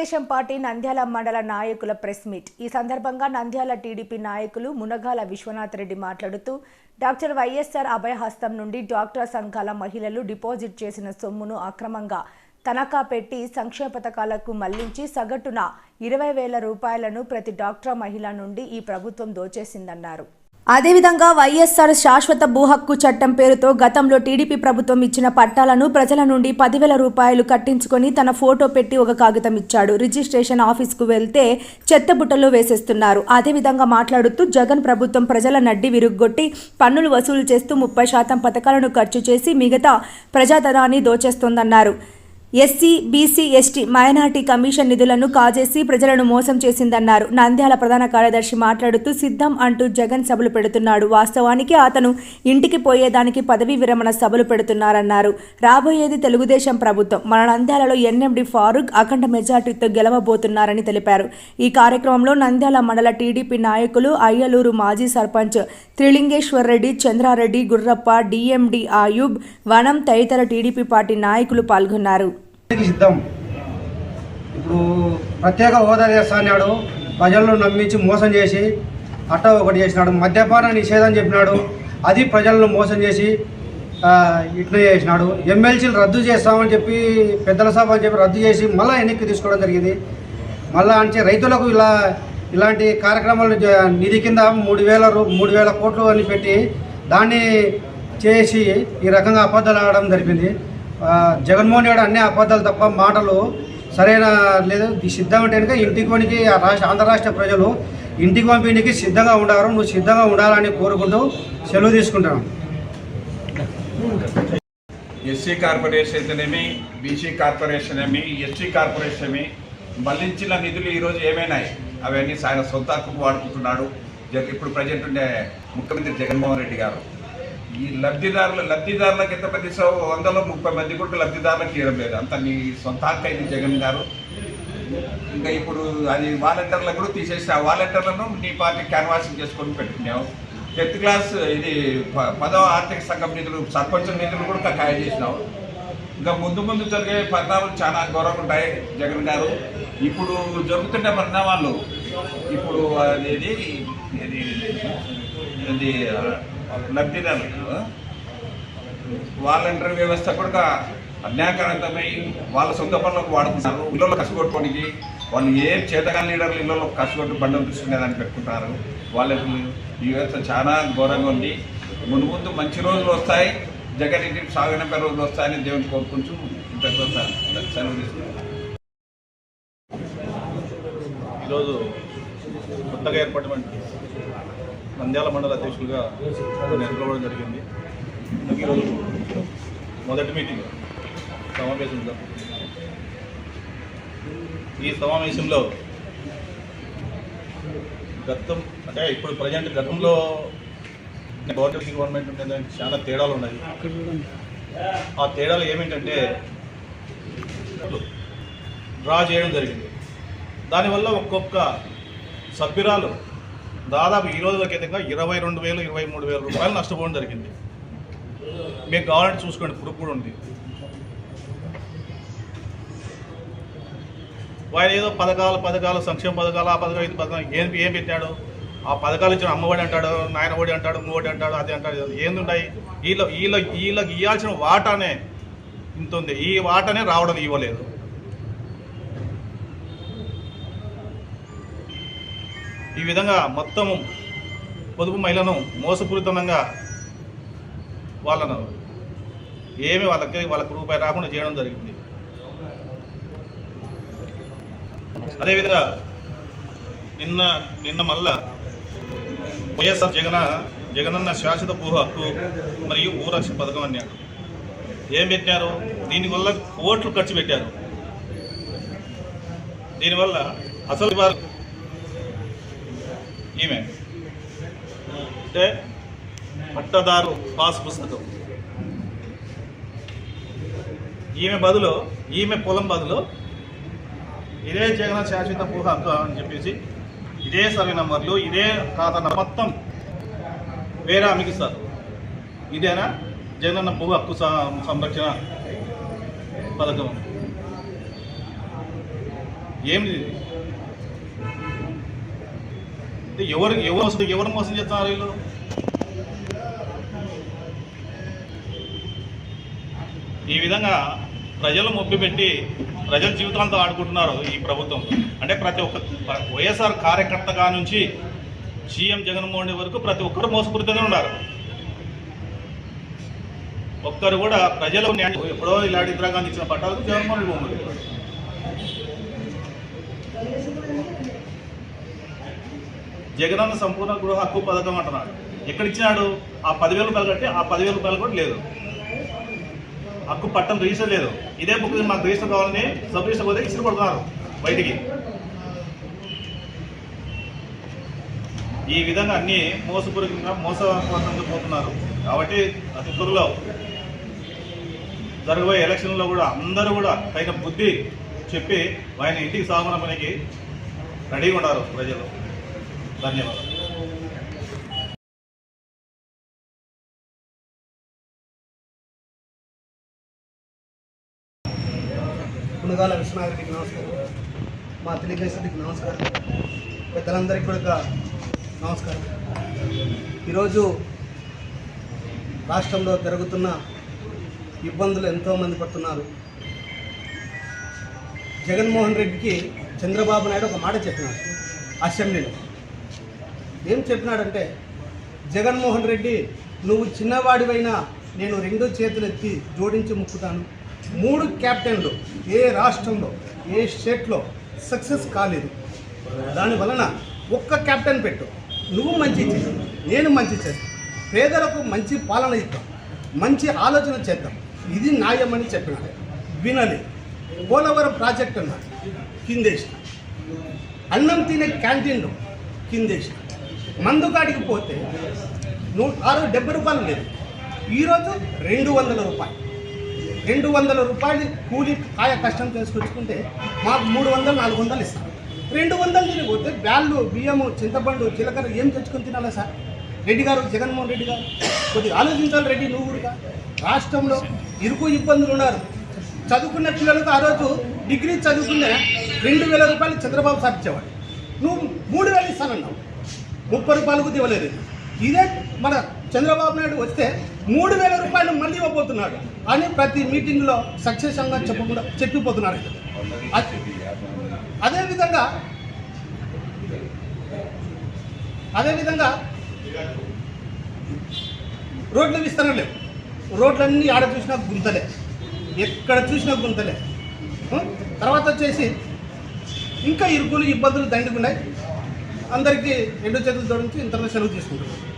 Telugu Desam party Nandyal మండల నాయకుల press meet. ఈ సందర్భంగా నంద్యాల టీడీపీ నాయకులు మునగాల విశ్వనాథ్ రెడ్డి మాట్లాడుతూ డాక్టర్ వైఎస్ఆర్ అభయహస్తం నుండి డాక్టర్ సంఘాల మహిళలు డిపాజిట్ చేసిన సొమ్మును అక్రమంగా తనఖా పెట్టి సంక్షేమ పథకాలకు మళ్ళించి సగటున ఇరవై వేల రూపాయలను ప్రతి డాక్టర్ మహిళ నుండి ఈ ప్రభుత్వం దోచేసిందన్నారు. అదేవిధంగా వైఎస్ఆర్ శాశ్వత భూహక్కు చట్టం పేరుతో గతంలో టీడీపీ ప్రభుత్వం ఇచ్చిన పట్టాలను ప్రజల నుండి పదివేల రూపాయలు కట్టించుకొని తన ఫోటో పెట్టి ఒక కాగితం ఇచ్చాడు. రిజిస్ట్రేషన్ ఆఫీస్కు వెళ్తే చెత్తబుట్టలో వేసేస్తున్నారు. అదేవిధంగా మాట్లాడుతూ జగన్ ప్రభుత్వం ప్రజల నడ్డి విరుగ్గొట్టి పన్నులు వసూలు చేస్తూ ముప్పై శాతం పథకాలను ఖర్చు చేసి మిగతా ప్రజాధనాన్ని దోచేస్తోందన్నారు. SC BC ST minority commission నిధులను కాజేసి ప్రజలను మోసం చేసిందన్నారు. నంద్యాల ప్రధాన కార్యదర్శి మాట్లాడుతూ సిద్ధం అంటూ జగన్ సభలు పెడుతున్నాడు. వాస్తవానికి అతను ఇంటికి పోయేదానికి పదవీ విరమణ సభలు పెడుతున్నారన్నారు. రాబోయేది తెలుగుదేశం ప్రభుత్వం. మన నంద్యాలలో ఎన్ఎండి ఫారూక్ అఖండ మెజార్టీతో గెలవబోతున్నారని తెలిపారు. ఈ కార్యక్రమంలో నంద్యాల మండల టీడీపీ నాయకులు అయ్యలూరు మాజీ సర్పంచ్ త్రిలింగేశ్వర్ రెడ్డి చంద్రారెడ్డి గుర్రప్ప డిఎండి ఆయూబ్ వనం తదితర టీడీపీ పార్టీ నాయకులు పాల్గొన్నారు. దానికి సిద్ధం. ఇప్పుడు ప్రత్యేక హోదా చేస్తా అన్నాడు. ప్రజలను నమ్మించి మోసం చేసి అట్ట ఒకటి చేసినాడు. మద్యపాన నిషేధం చెప్పినాడు. అది ప్రజలను మోసం చేసి ఇట్లా చేసినాడు. ఎమ్మెల్సీలు రద్దు చేస్తామని చెప్పి పెద్దల సభ అని చెప్పి రద్దు చేసి మళ్ళీ వెనక్కి తీసుకోవడం జరిగింది. మళ్ళీ అంటే రైతులకు ఇలా ఇలాంటి కార్యక్రమాలు నిధి కింద మూడు వేల మూడు వేల కోట్లు అని పెట్టి దాన్ని చేసి ఈ రకంగా అబద్ధాలు ఆడడం జరిపింది జగన్మోహన్ రెడ్డి అన్ని అబద్ధాలు తప్ప మాటలు సరైన లేదు. సిద్ధం అంటే కనుక ఇంటికి పనికి ఆంధ్రరాష్ట్ర రాష్ట్ర ఆంధ్ర రాష్ట్ర ప్రజలు ఇంటికి పంపిణీకి సిద్ధంగా ఉండారు. నువ్వు సిద్ధంగా ఉండాలని కోరుకుంటూ సెలవు తీసుకుంటాను ఎస్సీ కార్పొరేషన్ అయితేనేమి బీసీ కార్పొరేషన్ ఏమి ఎస్టీ కార్పొరేషన్ ఏమి మళ్ళించిన నిధులు ఈరోజు ఏమైనాయి? అవన్నీ ఆయన సొంత హక్కుకు వాడుకుంటున్నాడు. ఇప్పుడు ప్రజెంట్ ఉండే ముఖ్యమంత్రి జగన్మోహన్ రెడ్డి గారు. ఈ లబ్ధిదారులు లబ్ధిదారులకు ఎంత ఇస్తావు వందలో ముప్పై మంది కూడా లబ్ధిదారులకు చేయడం లేదు. అంత నీ సొంత అయింది జగన్ గారు. ఇంకా ఇప్పుడు అది వాలంటీర్లకు కూడా తీసేసి ఆ వాలంటీర్లను నీ పార్టీ క్యాన్వాసింగ్ చేసుకొని పెట్టుకున్నావు. టెన్త్ క్లాస్ ఇది పదవ ఆర్థిక సంఘం నిధులు సర్పంచ్ నిధులు కూడా ఖాయం చేసినావు. ఇంకా ముందు ముందు జరిగే పరిణామాలు చాలా ఘోరంగా ఉంటాయి జగన్ గారు. ఇప్పుడు జరుగుతున్న పరిణామాలు. ఇప్పుడు అనేది ఇది లబ్ధిదారులు వాలంటీర్ వ్యవస్థ కూడా అన్యాయకరంతమై వాళ్ళ సొంత పనులకు వాడుకుంటారు ఇళ్ళలో కష్టపెట్టుకోనికి వాళ్ళు ఏ చేతగా లీడర్లు ఇళ్ళలో కసిగొట్టు బండలు తీసుకునేదాన్ని పెట్టుకుంటారు వాళ్ళకి ఈ వ్యవస్థ చాలా ఘోరంగా ఉంది. ముందు ముందు మంచి రోజులు వస్తాయి. జగన్ ఇంటికి సాగనంపే రోజులు వస్తాయని దేవుని కోరుకుంటూ ఇంతతో సెలవు తీసుకున్నాను. ఈరోజు కొత్తగా ఏర్పడినటువంటి నంద్యాల మండల అధ్యక్షులుగా ఎన్నుకోవడం జరిగింది. ఈరోజు మొదటి మీటింగ్ సమావేశం ఈ సమావేశంలో గతం అంటే ఇప్పుడు ప్రజెంట్ గతంలో గవర్నమెంట్ గవర్నమెంట్ ఉండేదానికి చాలా తేడాలు ఉన్నాయి. ఆ తేడాలు ఏమిటంటే డ్రా చేయడం జరిగింది. దానివల్ల ఒక్కొక్క సభ్యురాలు దాదాపు ఈ రోజులకైతే ఇరవై రెండు వేలు ఇరవై మూడు వేల రూపాయలు నష్టపోవడం జరిగింది. మీకు కావాలంటే చూసుకోండి ఇప్పుడు కూడా ఉంది. వాడు ఏదో పథకాలు పథకాలు సంక్షేమ పథకాలు ఆ పథకం ఇది పథకం ఏం ఏం పెట్టాడు? ఆ పథకాలు ఇచ్చిన అమ్మఒడి అంటాడు నాయన ఒడి అంటాడు మూవడి అంటాడు అది అంటాడు ఏందుంటాయి వీళ్ళ వీళ్ళ వీళ్ళకి ఇవ్వాల్సిన వాటానే ఇంత ఉంది. ఈ వాటనే రావడం ఇవ్వలేదు. ఈ విధంగా మొత్తం పొదుపు మహిళను మోసపూరితంగా వాళ్ళను ఏమి వాళ్ళకి వాళ్ళకి రూపాయి రాకుండా చేయడం జరిగింది. అదేవిధంగా నిన్న నిన్న మళ్ళా వైఎస్ఆర్ జగన జగనన్న శాశ్వత భూ హక్కు మరియు ఊరక్ష పథకం అన్నారు. ఏం పెట్టారు దీనివల్ల కోట్లు ఖర్చు పెట్టారు. దీనివల్ల అసలు వారు ఈమె. అంటే పట్టదారు పాస్ పుస్తకం. ఈమె బదులు ఈమె పొలం బదులు ఇదే జగన్ శాశ్వత భూ హక్కు అని చెప్పేసి ఇదే సర్వే నంబర్లు ఇదే ఖాతా మొత్తం వేరే ఆమెకి ఇస్తారు. ఇదేనా? జగనన్న భూ హక్కు సంరక్షణ పథకం. ఏమిటి ఎవరు ఎవరు మోసం ఎవరు మోసం చేస్తున్నారు వీళ్ళు? ఈ విధంగా ప్రజలు మొబ్బి పెట్టి ప్రజల జీవితాలతో ఆడుకుంటున్నారు ఈ ప్రభుత్వం. అంటే ప్రతి ఒక్క వైఎస్ఆర్ కార్యకర్తగా నుంచి సీఎం జగన్మోహన్ రెడ్డి వరకు ప్రతి ఒక్కరు మోసపూరితంగా ఉన్నారు. ఒక్కరు కూడా ప్రజలు ఎప్పుడో ఇలాంటి ఇందిరాగాంధీ ఇచ్చిన పట్టాలకు జగన్మోహన్ రెడ్డి జగనన్న సంపూర్ణ గృహ హక్కు పథకం అంటున్నాడు. ఎక్కడ ఇచ్చినాడు ఆ పదివేల రూపాయలు కట్టి ఆ పదివేల రూపాయలు కూడా లేదు. హక్కు పట్టం రిజిస్టర్ లేదు. ఇదే బుక్ మాకు రిజిస్టర్ కావాలని సబ్ రిజిస్టర్ పోతే ఇసురు కొడుతున్నారు బయటికి. ఈ విధంగా అన్ని మోసపూరితంగా మోసపూరితంగా పోతున్నారు. కాబట్టి అతి త్వరలో జరగబోయే ఎలక్షన్లో కూడా అందరూ కూడా తగిన బుద్ధి చెప్పి ఆయన ఇంటికి సాగున పనికి రెడీగా ఉన్నారు ప్రజలు. ధన్యవాదాలు. మునగాల విశ్వనాథరెడ్డికి నమస్కారం. మా తెలుగుదేశానికి నమస్కారం. పెద్దలందరికీ కూడా నమస్కారం. ఈరోజు రాష్ట్రంలో జరుగుతున్న ఇబ్బందులు ఎంతోమంది పడుతున్నారు. జగన్మోహన్ రెడ్డికి చంద్రబాబు నాయుడు ఒక మాట చెప్పినారు. అసెంబ్లీలో. ఏం చెప్పినాడంటే జగన్మోహన్ రెడ్డి నువ్వు చిన్నవాడివైనా నేను రెండు చేతులు ఎత్తి జోడించి ముక్కుతాను. మూడు క్యాప్టెన్లు ఏ రాష్ట్రంలో ఏ స్టేట్లో సక్సెస్ కాలేదు. దాని వలన ఒక్క క్యాప్టెన్ పెట్టు. నువ్వు మంచి చేయి నేను మంచి చేస్తాను. పేదలకు మంచి పాలన ఇద్దాం మంచి ఆలోచన చేద్దాం. ఇది న్యాయమని చెప్పినాడు. వినలేదు పోలవరం ప్రాజెక్ట్ అన్నాడు కిందేసిన. అన్నం తినే క్యాంటీన్లో కిందేసిన. మందు కాడికి పోతే నూ ఆరు డెబ్బై రూపాయలు లేదు. ఈరోజు రెండు వందల రూపాయలు. రెండు వందల రూపాయలు కూలి కాయ కష్టం చేసుకొచ్చుకుంటే మాకు మూడు వందలు నాలుగు వందలు ఇస్తారు. రెండు వందలు తిరిగిపోతే బ్యాళ్ళు బియ్యము చింతపండు జీలకర్ర ఏం తెచ్చుకొని తినాలా సార్? రెడ్డి గారు జగన్మోహన్ రెడ్డి గారు కొద్దిగా ఆలోచించాలి రెడ్డి నువ్వు కూడా. రాష్ట్రంలో ఇరుకు ఇబ్బందులు ఉన్నారు. చదువుకున్న పిల్లలకు ఆ రోజు డిగ్రీ చదువుకున్న రెండు వేల రూపాయలు చంద్రబాబు సార్ ఇచ్చేవాడు. నువ్వు మూడు వేలు ఇస్తానన్నావు. ముప్పై రూపాయలకు ఇవ్వలేదు. ఇదే మన చంద్రబాబు నాయుడు వస్తే మూడు వేల రూపాయలు మళ్ళీ ఇవ్వబోతున్నాడు. అని ప్రతి మీటింగ్లో సక్సెస్గా చెప్పకుండా చెప్పిపోతున్నాడు అదేవిధంగా అదేవిధంగా రోడ్లు విస్తరణ లేవు రోడ్లన్నీ ఆడ చూసినా గుంతలే. ఎక్కడ చూసినా గుంతలే. తర్వాత వచ్చేసి ఇంకా ఇరుకులు ఇబ్బందులు దండుకున్నాయి. అందరికీ రెండు చేతులు జోడించి ఇంటర్నేషనల్ తీసుకుంటున్నాం